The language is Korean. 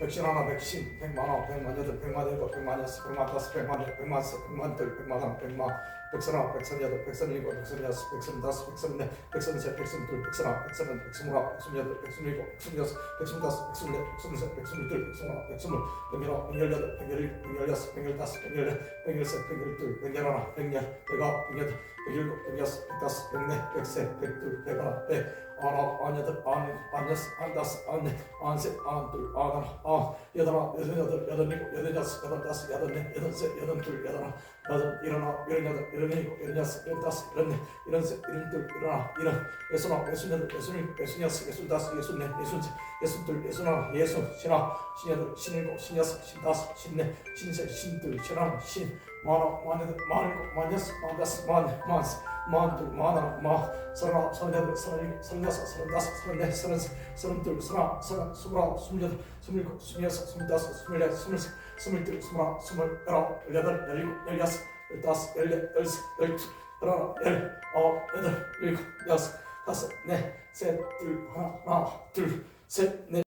백신 하나 백신 백만 원 백만 여덟 백만 일곱 백만 여섯 백만 다섯 백만 여 백만 섯 백만 둘 백만 하나 백만 백선 하나 백선 여덟 백선 일곱 백선 넷 백선 셋 백선 둘 백선 하나 백선 넷 백선 하나 백선 여덟 백선 일곱 백선 여섯 백선 다섯 백선 넷 백선 셋 백선 둘 백선 하나 백선 물 백열 백아 백여덟 백일곱 백여섯 백다섯 백네 백세 백둘 백하나 백 아홉 안여덟 안 안여섯 안다섯 안네 안셋 안둘 안하나 아 여덟아 여덟여덟 여덟일곱 여덟여섯 여덟다섯 여덟네 여덟셋 여덟둘 여덟하나 여덟 일어나 일어여덟 일어일곱 일어여섯 일어다섯 일어네. 일어셋 일어둘 일어나. 일어 예순아 예순여덟 예순일곱 예순여섯 예순다섯 예순네 예순셋 예순둘 예순하나 예순 신하. 신여덟 신일곱 신여섯 신다섯 신네 신셋 신둘 신하나 신. 만하 만여덟 만일곱 만여섯 만다섯 만네 만셋 만둘 만하나 마. 서른아홉 서른여덟 서른일곱 서른여섯 서른다섯 서른넷 서른셋 서른둘 서른하나 서른 스물아홉 스물여덟 스물일곱 스물여섯 스물다섯 스물넷 스물셋 스물둘 스물하나 스물아홉 열여덟 열일곱 열여섯 열다섯 열넷 열여섯 열두 열하나 열 아홉 여덟 일곱 여섯 다섯 넷 셋 둘 하나 하나 둘 셋 넷